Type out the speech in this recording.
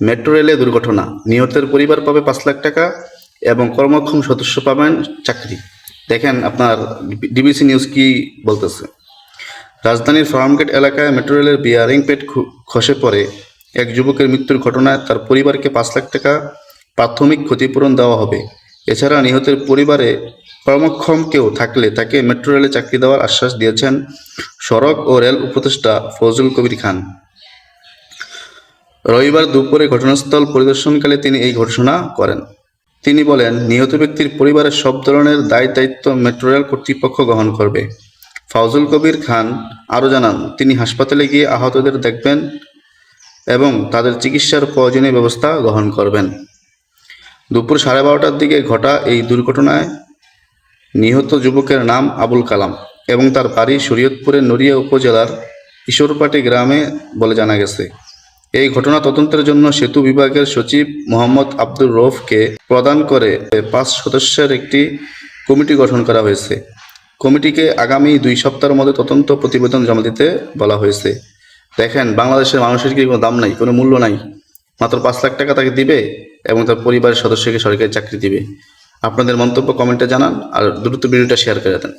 Metro রেলে দুর্ঘটনা। নিহতের পরিবার পাবে পাঁচ লাখ টাকা এবং কর্মক্ষম সদস্য পাবেন চাকরি। দেখেন আপনার ডিবিসি নিউজ কি বলতেছে। রাজধানীর ফার্মগেট এলাকায় মেট্রো রেলের বিয়ারিং পেট খসে পড়ে। এক যুবকের মৃত্যুর ঘটনায় তার পরিবারকে পাঁচ লাখ টাকা প্রাথমিক ক্ষতিপূরণ দেওয়া হবে। এছাড়া নিহতের পরিবারে কর্মক্ষম কেউ থাকলে তাকে মেট্রো রেলে চাকরি দেওয়ার আশ্বাস দিয়েছেন সড়ক ও রেল উপদেষ্টা ফজল কবির খান। রবিবার দুপুরে ঘটনাস্থল পরিদর্শনকালে তিনি এই ঘোষণা করেন। তিনি বলেন, নিহত ব্যক্তির পরিবারের সব ধরনের দায় দায়িত্ব মেট্রো রেল কর্তৃপক্ষ গ্রহণ করবে। ফাউজুল কবির খান আরও জানান, তিনি হাসপাতালে গিয়ে আহতদের দেখবেন এবং তাদের চিকিৎসার প্রয়োজনীয় ব্যবস্থা গ্রহণ করবেন। দুপুর সাড়ে বারোটার দিকে ঘটা এই দুর্ঘটনায় নিহত যুবকের নাম আবুল কালাম এবং তার বাড়ি শরীয়তপুরের নড়িয়া উপজেলার ঈশ্বরপাটি গ্রামে বলে জানা গেছে। এই ঘটনা তদন্তের জন্য সেতু বিভাগের সচিব মোহাম্মদ আব্দুর রৌফকে প্রদান করে পাঁচ সদস্যের একটি কমিটি গঠন করা হয়েছে। কমিটিকে আগামী দুই সপ্তাহের মধ্যে তদন্ত প্রতিবেদন জমা দিতে বলা হয়েছে। দেখেন, বাংলাদেশের মানুষের কি কোনো দাম নাই, কোনো মূল্য নাই। মাত্র পাঁচ লাখ টাকা তাকে দিবে এবং তার পরিবারের সদস্যকে সরকারি চাকরি দিবে। আপনাদের মন্তব্য কমেন্টে জানান আর দ্রুত ভিডিওটা শেয়ার করে দেন।